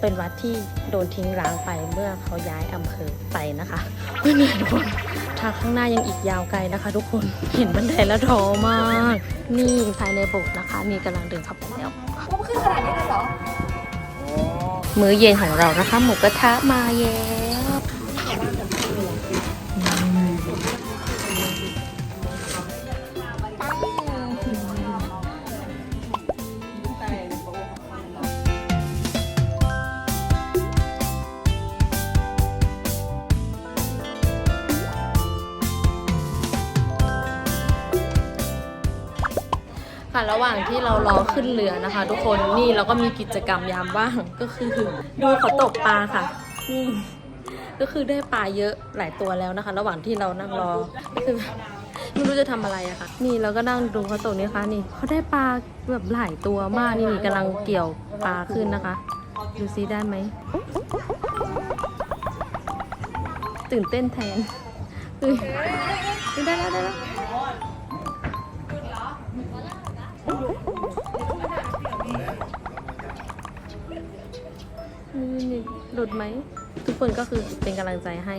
เป็นวัดที่โดนทิ้งร้างไปเมื่อเขาย้ายอำเภอไปนะคะไม่มีทุกคนทางข้างหน้ายังอีกยาวไกลนะคะ ทุกคนเห็นบันไดแล้วท้อมาก นี่ภายในโบสถ์นะคะ นี่กำลังเดินเข้าไปแล้วโอ้ขึ้นขนาดนี้เลยเหรอ มื้อเย็นของเรานะคะ หมูกระทะมาแล้ว ค่ะ ระหว่างที่เรารอขึ้นเรือนะคะ ทุกคนนี่เราก็มีกิจกรรมยามว่างก็คือดูเขาตกปลาค่ะนี่ก็คือได้ปลาเยอะหลายตัวแล้วนะคะ ระหว่างที่เรานั่งรอก็คือไม่รู้จะทำอะไรอะค่ะ นี่เราก็นั่งดูเขาตกนี่ค่ะนี่เขาได้ปลาแบบหลายตัวมากนี่นี่กำลังเกี่ยวปลาขึ้นนะคะ ดูซิได้ไหมตื่นเต้นแทนได้แล้วได้แล้ว หลุดไหม ทุกคนก็คือเป็นกำลังใจให้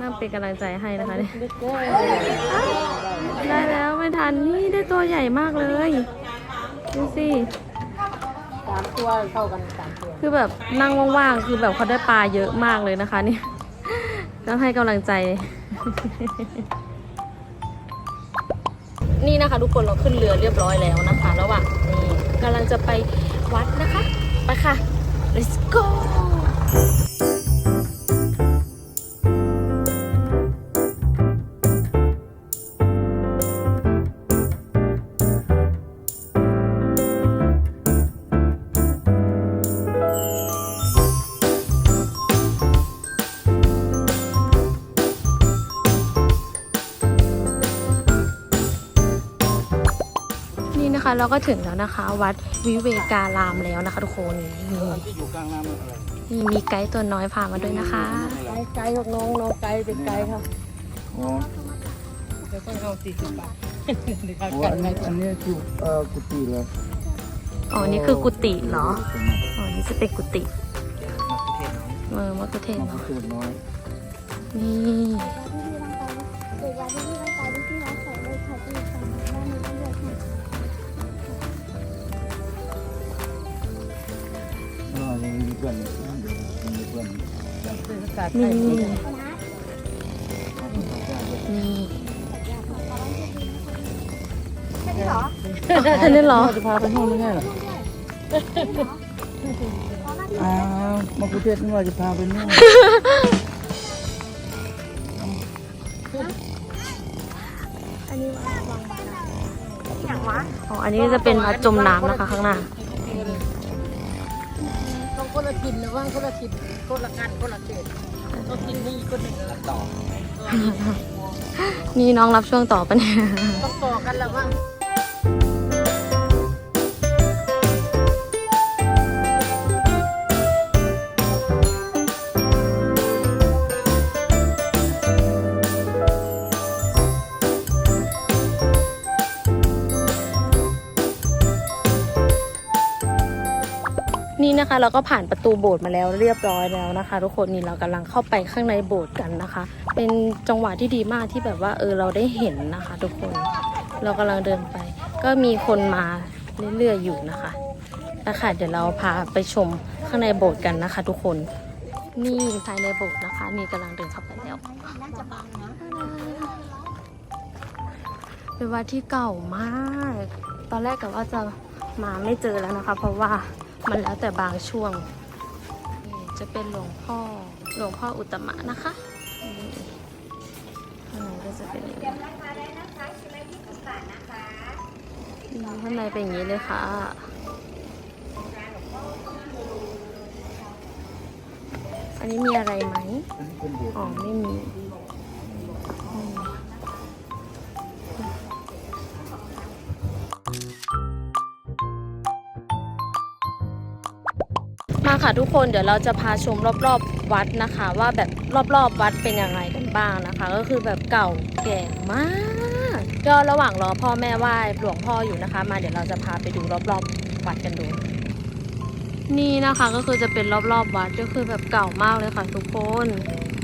น่าเป็นกำลังใจให้นะคะเนี่ยได้แล้วไม่ทันนี่ได้ตัวใหญ่มากเลยดูสิสามตัวเท่ากันสามตัวคือแบบนั่งว่างๆคือแบบเขาได้ปลาเยอะมากเลยนะคะเนี่ยต้องให้กำลังใจ นี่นะคะ ทุกคนเราขึ้นเรือเรียบร้อยแล้วนะคะ ระหว่างนี้กำลังจะไปวัดนะคะ ไปค่ะ let's go นี่นะคะเราก็ถึงแล้วนะคะ วัด วิเวการามแล้วนะคะ ทุกคนนี่ที่อยู่กลางน้ำมันอะไรนี่มีไกด์ตัวน้อยพามาด้วยนะคะ ไกด์ไกด์ของน้องน้องไกด์เป็นไกด์ครับอ๋อเดี๋ยวต้องเอาสี่สิบบาทเดี๋ยวเขาโอ้จัดอันให้นี้อันนี้คือเอ่อกุฏิเลยอ๋อ นี่คือกุฏิเหรอเป็นไงอ๋อ นี่จะเป็นกุฏิมักคุเทศน้อยเออมะกุเทศมักเนาะคุเทศน้อยนี่ พื่อนอีกนะเดี๋ยวยังมีเพื่อนเป็นภาษาไทนี่ยนี่นะนี่แค่นี้เหรอแค่นี้เหรอจะพาไปห้องไม่ใช่เหรออ้าวมักคุเทศนี่ว่าจะพาไปนู่นอันนี้วัดวังบาดาลอย่างวะอ๋อ อันนี้จะเป็นวัดจมน้ำนะคะข้างหน้าต้อง คนละถิ่นนะว่างคนละถิ่นคนละกันคนละเขตต้องกินนี่คนหนึ่งละต่อ นี่น้องรับช่วงต่อปะเนี่ย ต้องต่อกันละว่าง นี่นะคะเราก็ผ่านประตูโบสถ์มาแล้วเรียบร้อยแล้วนะคะ ทุกคนนี่เรากำลังเข้าไปข้างในโบสถ์กันนะคะ เป็นจังหวะที่ดีมากที่แบบว่าเออเราได้เห็นนะคะ ทุกคนเรากำลังเดินไป ก็มีคนมาเรื่อยๆอยู่นะคะนะคะเดี๋ยวเราพาไปชมข้างในโบสถ์กันนะคะ ทุกคนนี่ภายในโบสถ์นะคะ นี่กำลังเดินเข้าไปแล้วเป็นวัดที่เก่ามาก ตอนแรกกะว่าจะมาไม่เจอแล้วนะคะ เพราะว่า มันแล้วแต่บางช่วงนี่จะเป็นหลวงพ่อหลวงพ่ออุตตมะนะคะนี่ข้างในก็จะเป็นอย่างนี้อืมข้างในเป็นอย่างนี้เลยค่ะอันนี้มีอะไรไหมอันนี้เป็นโบสถ์อ๋อ ไม่มี ทุกคนเดี๋ยวเราจะพาชมรอบๆวัดนะคะ ว่าแบบรอบๆวัดเป็นยังไงกันบ้างนะคะ ก็คือแบบเก่าแก่มากก็ระหว่างรอพ่อแม่ไหว้หลวงพ่ออยู่นะคะ มาเดี๋ยวเราจะพาไปดูรอบๆวัดกันดู นี่นะคะก็คือจะเป็นรอบๆวัดก็คือแบบเก่ามากเลยค่ะ ทุกคน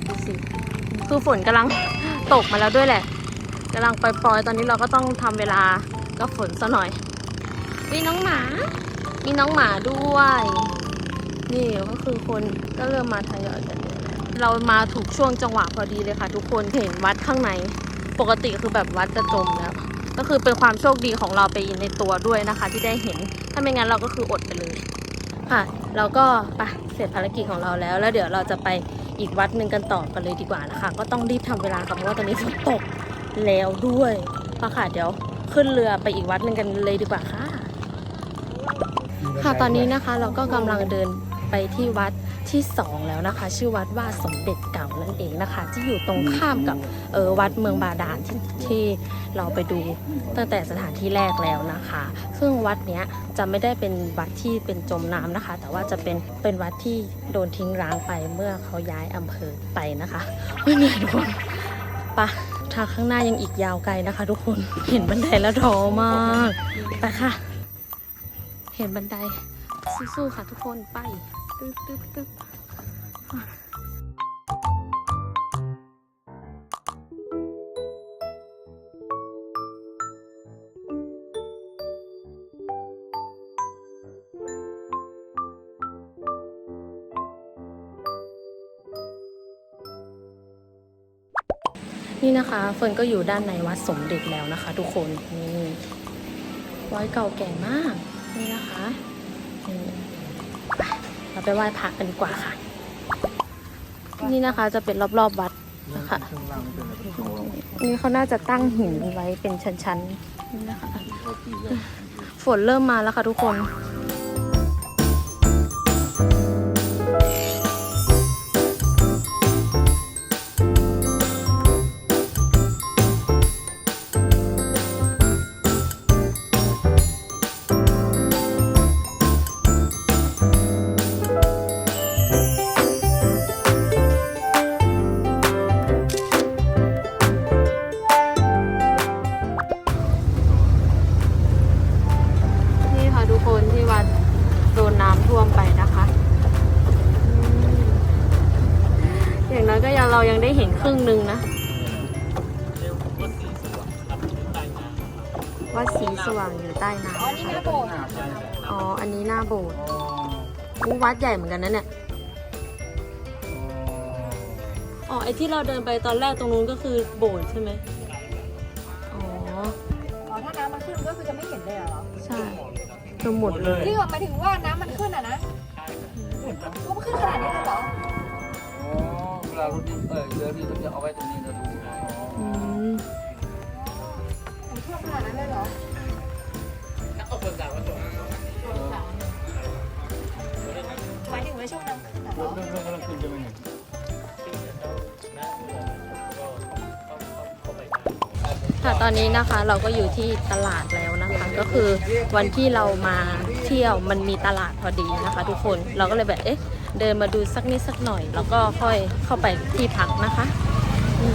ดูสิคือฝนกำลังตกมาแล้วด้วยแหละกำลังปล่อยๆตอนนี้เราก็ต้องทำเวลากับฝนซะหน่อยมีน้องหมา มีน้องหมาด้วย นี่ก็คือคนก็เริ่มมาทยอยกันเยอะแล้วเรามาถูกช่วงจังหวะพอดีเลยค่ะ ทุกคนเห็นวัดข้างในปกติคือแบบวัดจะจมแล้วก็คือเป็นความโชคดีของเราไปในตัวด้วยนะคะ ที่ได้เห็นถ้าไม่งั้นเราก็คืออดไปเลยค่ะเราก็ไปเสร็จภารกิจของเราแล้ว แล้วเดี๋ยวเราจะไปอีกวัดหนึ่งกันต่อกันเลยดีกว่านะคะ ก็ต้องรีบทำเวลาค่ะเพราะว่าตอนนี้ฝนตกแล้วด้วยปะค่ะเดี๋ยวขึ้นเรือไปอีกวัดหนึ่งกันเลยดีกว่าค่ะ ค่ะตอนนี้นะคะเราก็กำลังเดิน ไปที่วัดที่สองแล้วนะคะ ชื่อวัดว่าสมเด็จเก่านั่นเองนะคะ ที่อยู่ตรงข้ามกับเออวัดเมืองบาดาลที่ที่เราไปดูตั้งแต่สถานที่แรกแล้วนะคะ ซึ่งวัดเนี้ยจะไม่ได้เป็นวัดที่เป็นจมน้ำนะคะ แต่ว่าจะเป็นเป็นวัดที่โดนทิ้งร้างไปเมื่อเขาย้ายอำเภอไปนะคะไม่เหนื่อยทุกคนไปะทางข้างหน้ายังอีกยาวไกลนะคะ ทุกคนเห็นบันไดแล้วท้อมากไปค่ะ เห็นบันไดสู้ๆค่ะทุกคนไป ตึ๊บตึ๊บตึ๊บนี่นะคะเฟิร์นก็อยู่ด้านในวัดสมเด็จแล้วนะคะ ทุกคนนี่วัดเก่าแก่มาก นี่นะคะนี่ เราไปไหว้พระกันดีกว่าค่ะ นี่นะคะจะเป็นรอบๆวัดนะคะข้างล่างเป็นอะไรเขานี่เขาน่าจะตั้งหินไว้เป็นชั้นๆนี่นะคะเขาตีเลยฝนเริ่มมาแล้วค่ะทุกคนนี่ อู้วัดใหญ่เหมือนกันนะเนี่ย อ๋อ ไอที่เราเดินไปตอนแรกตรงนู้นก็คือโบสถ์ใช่ไหมอ๋อ อ๋อถ้าน้ำมันขึ้นก็คือจะไม่เห็นเลยเหรอใช่จะหมดเลย ที่หมายถึงว่าน้ำมันขึ้นอะนะก็มันขึ้นขนาดนี้เลยเหรอ อ๋อเวลารถดินเออเรือนี่ต้องจะเอาไว้ตรงนี้นะดูอ๋ออืมมันท่วมขนาดนั้นเลยเหรอหมายถึงว่า ช่วงน้ำขึ้นเหรอรถเรื่องกำลังขึ้นใช่ไหมเนี่ยค่ะตอนนี้นะคะเราก็อยู่ที่ตลาดแล้วนะคะ ก็คือวันที่เรามาเที่ยวมันมีตลาดพอดีนะคะ ทุกคนเราก็เลยแบบเอ๊ะเดินมาดูสักนิดสักหน่อย แล้วก็ค่อยเข้าไปที่พักนะคะอื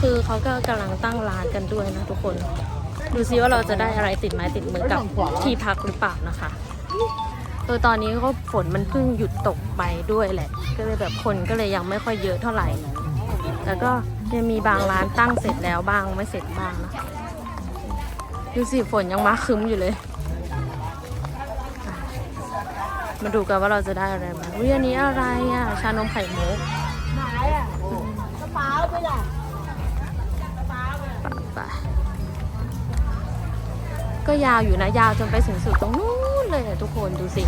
คือเขาก็กำลังตั้งร้านกันด้วยนะทุกคน ดูซิว่าเราจะได้อะไรติดไม้ติดมือกับที่พักหรือเปล่านะคะ โดยตอนนี้ก็ฝนมันเพิ่งหยุดตกไปด้วยแหละ ก็เลยแบบคนก็เลยยังไม่ค่อยเยอะเท่าไหร่ แล้วก็ยังมีบางร้านตั้งเสร็จแล้วบ้างไม่เสร็จบ้างนะดูสิฝนยังมาคึ้มอยู่เลย มาดูกันว่าเราจะได้อะไรบ้างวิอันนี้อะไรอะ ชานมไข่มุกไหนอะกระเป๋าไปล่ะไป ก็ยาวอยู่นะ ยาวจนไปถึงสุดตรงนู้นเลยอะทุกคนดูสิ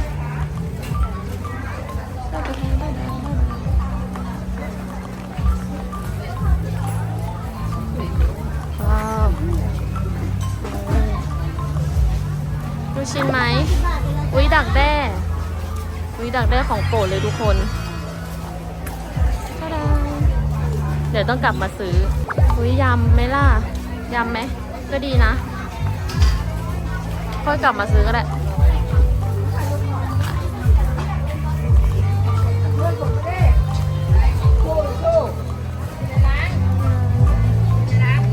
ดูชินไหมอุ้ยดักแด้อุ้ยดักแด้ของโปรดเลยทุกคนเดี๋ยวต้องกลับมาซื้ออุ้ยยำไหมล่ะยำไหมก็ดีนะ ค่อยกลับมาซื้อก็ได้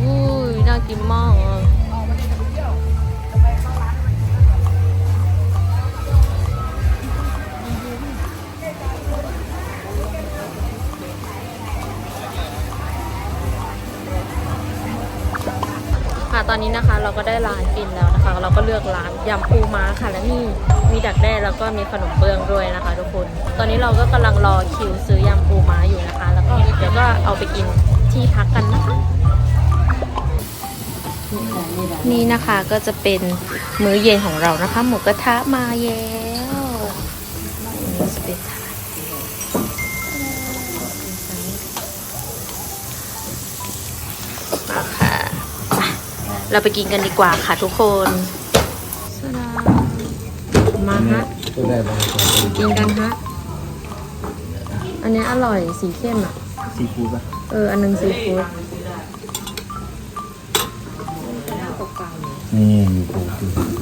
อุ้ยน่ากินมาก อะอนนี้นะคะเราก็ได้ร้านกินแล้วนะคะ เราก็เลือกร้านยำปูม้าค่ะและนี่มีดักแด้แล้วก็มีขนมเบื้องด้วยนะคะ ทุกคน ตอนนี้เราก็กำลังรอคิวซื้อยำปูม้าอยู่นะคะ แล้วก็เดี๋ยวก็เอาไปกินที่พักกันนะคะนี่นะคะก็จะเป็นมื้อเย็นของเรานะคะ หมูกระทะมาแล้วจะเป็น เราไปกินกันดีกว่าค่ะทุกคนสดามาฮะก็ได้บางคนกินกันฮะอันนี้อร่อยสีเข้มอะ ซีฟู้ดป่ะเออ อันหนึงซีฟู้ดนี่อยู่ปูคือร้อน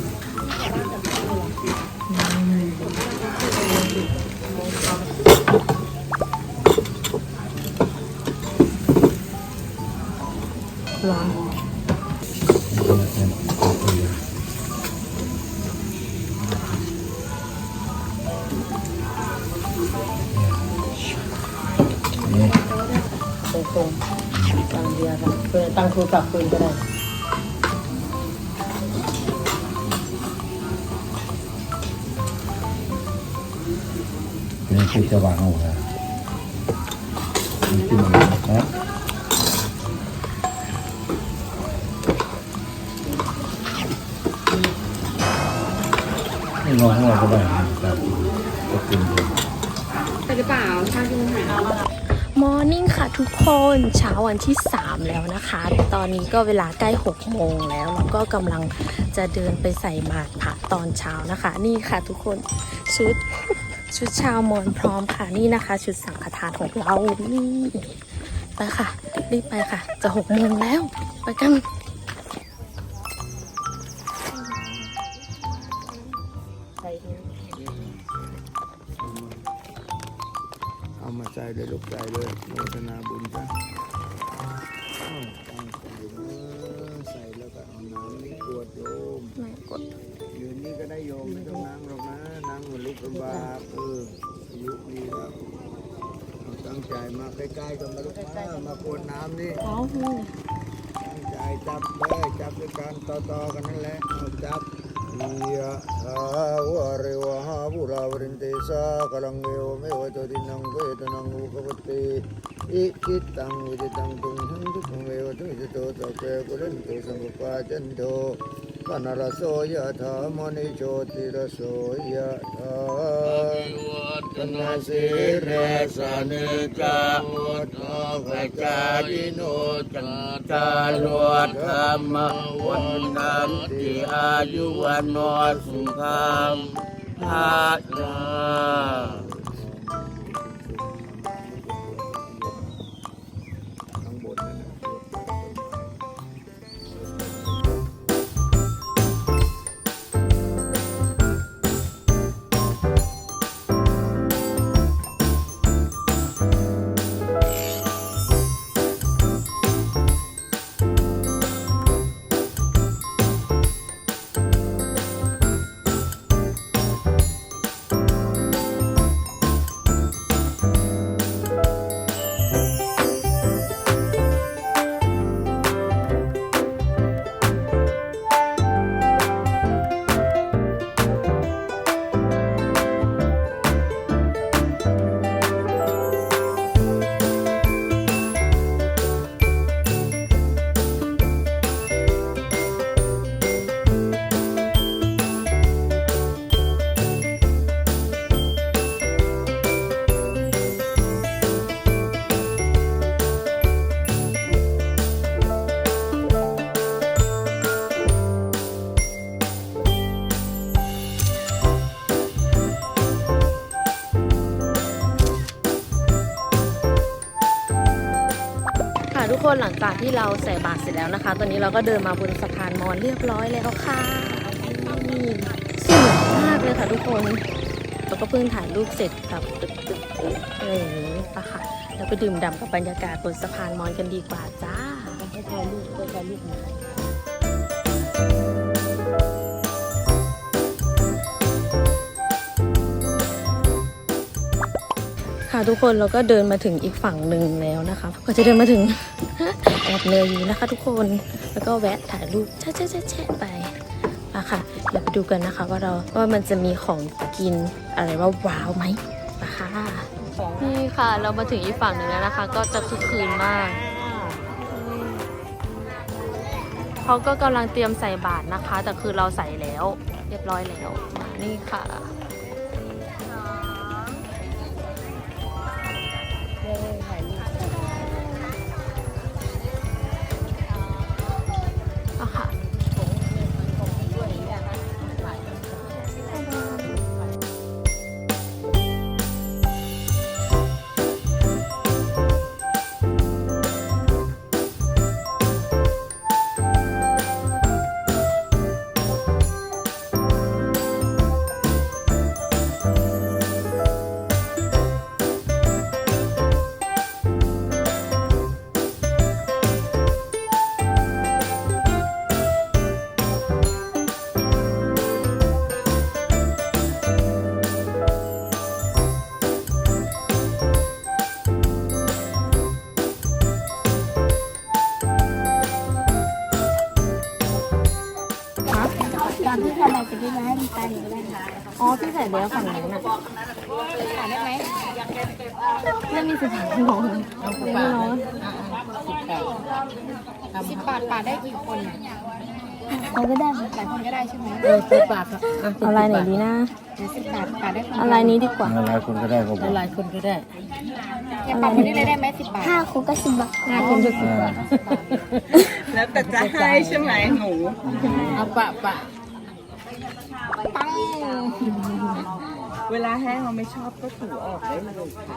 ตั้งทุนกับคืนก็ได้นี่คือจะวางเอาไว้นี่คือมันนะนี่นอนข้างนอกก็ได้นะครับก็กินเลยมอร์นิ่งค่ะทุกคนเช้าวันที่ 3 แล้วนะคะ ตอนนี้ก็เวลาใกล้ 6 โมงแล้ว แล้วก็กำลังจะเดินไปใส่บาตรพระตอนเช้านะคะ นี่ค่ะทุกคนชุดชุดชาวมอญพร้อมค่ะนี่นะคะ ชุดสังฆทานของเรานี่ไปค่ะ รีบไปค่ะ จะ6โมงแล้ว ไปกัน ใจมาใกล้ๆกันมาลูกมามากรวดน้ำนี่อ๋อตั้งใจจับเลยจับด้วยกันต่อๆกันนั่นแหละเอาจับยะทาวะเรวะหาบุราบรินเตสากลังเอวเมวะจดินังเวทนังอุปปตติอิจิตตังวิจิตังตุงหังทุกขเววตุจิตโตตะเกกุลันโตสังกุปาจันโตปนรสโสยะธามณิโชติรสโสยะธา ตนาสิเรสานิจามุตโตขจาริโนจันตาลวดธรรมวันนันติอายุวันโนสุขังภาจา ค่ะทุกคนหลังจากที่เราใส่บาตรเสร็จแล้วนะคะ ตอนนี้เราก็เดินมาบนสะพานมอนเรียบร้อยแล้วค่ะนี่สวยมากเลยค่ะทุกคนเราก็เพิ่งถ่ายรูปเสร็จแบบตึกตึกอะไรอย่างนี้ปะค่ะแล้วไปดื่มด่ำกับบรรยากาศบนสะพานมอนกันดีกว่าจ้าให้ถ่ายรูปก็ถ่ายรูป ทุกคนเราก็เดินมาถึงอีกฝั่งหนึ่งแล้วนะคะ ก็จะเดินมาถึงแอบเนื่อยอยู่นะคะ ทุกคนแล้วก็แวะถ่ายรูปแชะแชะแชะแชะไปอะค่ะเดี๋ยวไปดูกันนะคะว่าเราว่ามันจะมีของกินอะไรว่าว้าวไหมนะคะนี่ค่ะเรามาถึงอีกฝั่งหนึ่งแล้วนะคะ ก็จะคึกคืนมากเขาก็กำลังเตรียมใส่บาตรนะคะ แต่คือเราใส่แล้ว เรียบร้อยแล้วนี่ค่ะ อนที่ทำอะไรจะที่มาให้มันตายหนูได้ค่ะอ๋อพี่ใส่แล้วฝั่งนั้นน่ะถาได้ไหมเรื่องมีสิบสามน้องไม่น้อยสิบบาทปาดได้กี่คนอะเราก็ได้หลายคนก็ได้ใช่ไหมเออสิบบาทอะอะไรไหนดีนะสิบบาทปาดได้คนอะไรนี้ดีกว่าหลายคนก็ได้ครับผมหลายคนก็ได้แค่ปาดคนนี้เลยได้ไหมสิบบาทห้าคุกก็สิบบาทห้าคนจะสิบบาทแล้วแต่จะให้ใช่ไหมหนูเอาปะปะ ปัง เวลาแห้งเราไม่ชอบก็ถูออกได้เลยค่ะ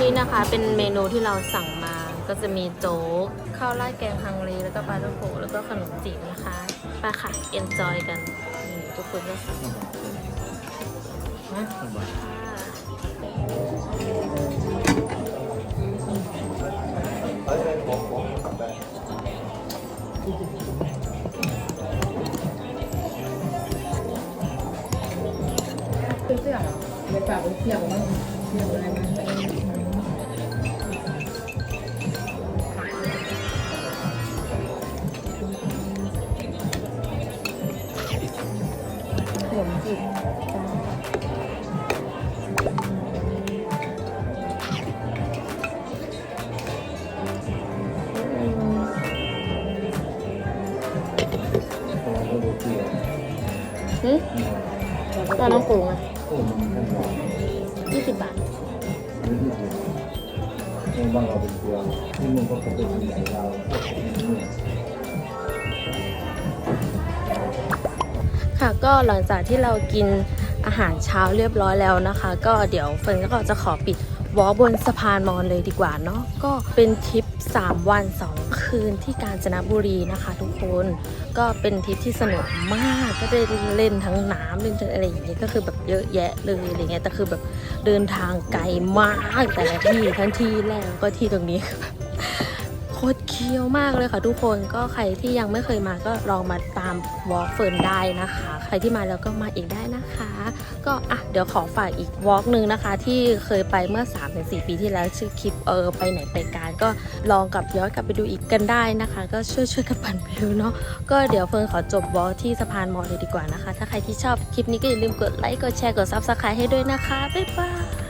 นี่นะคะเป็นเมนูที่เราสั่งมา ก็จะมีโจ๊กข้าวราดแกงฮังเลแล้วก็ปลาท่องโกแล้วก็ขนมจีบนะคะไปค่ะเอนจอยกันนี่ทุกคนก็สั่ง เดี๋ยวปากเสี่ยงมั้งเสี่ยงอะไรมั้ ยี่สิบบาทบ้านเราเป็นตัวที่มึงก็เป็นใหญ่เราค่ะก็หลังจากที่เรากินอาหารเช้าเรียบร้อยแล้วนะคะ ก็เดี๋ยวเฟิร์นก็จะขอปิดวอลบนสะพานมอญเลยดีกว่าเนาะก็เป็นทริป 3 วัน 2 คืนที่กาญจนบุรีนะคะทุกคนก็เป็นทริปที่สนุกมากก็ได้เล่นทั้งน้ำเล่นทั้งอะไรอย่างเงี้ยก็คือแบบเยอะแยะเลยอะไรเงี้ยแต่คือแบบเดินทางไกลมากแต่ละที่ทั้งที่แรกก็ที่ตรงนี้โคตรเคี้ยวมากเลยค่ะทุกคนก็ใครที่ยังไม่เคยมาก็ลองมาตามวอล์กเฟิร์นได้นะคะ ใครที่มาแล้วก็มาอีกได้นะคะ ก็อะเดี๋ยวขอฝากอีกวอล์กหนึ่งนะคะ ที่เคยไปเมื่อ3-4ปีที่แล้วชื่อคลิปเออไปไหนไปการก็ลองกลับย้อนกลับไปดูอีกกันได้นะคะ ก็ช่วยช่วยๆกันปั่นวิวเนาะก็เดี๋ยวเฟิร์นขอจบวอล์กที่สะพานมอเลยดีกว่านะคะ ถ้าใครที่ชอบคลิปนี้ก็อย่าลืมกดไลค์กดแชร์กดซับสไครต์ให้ด้วยนะคะบ๊ายบาย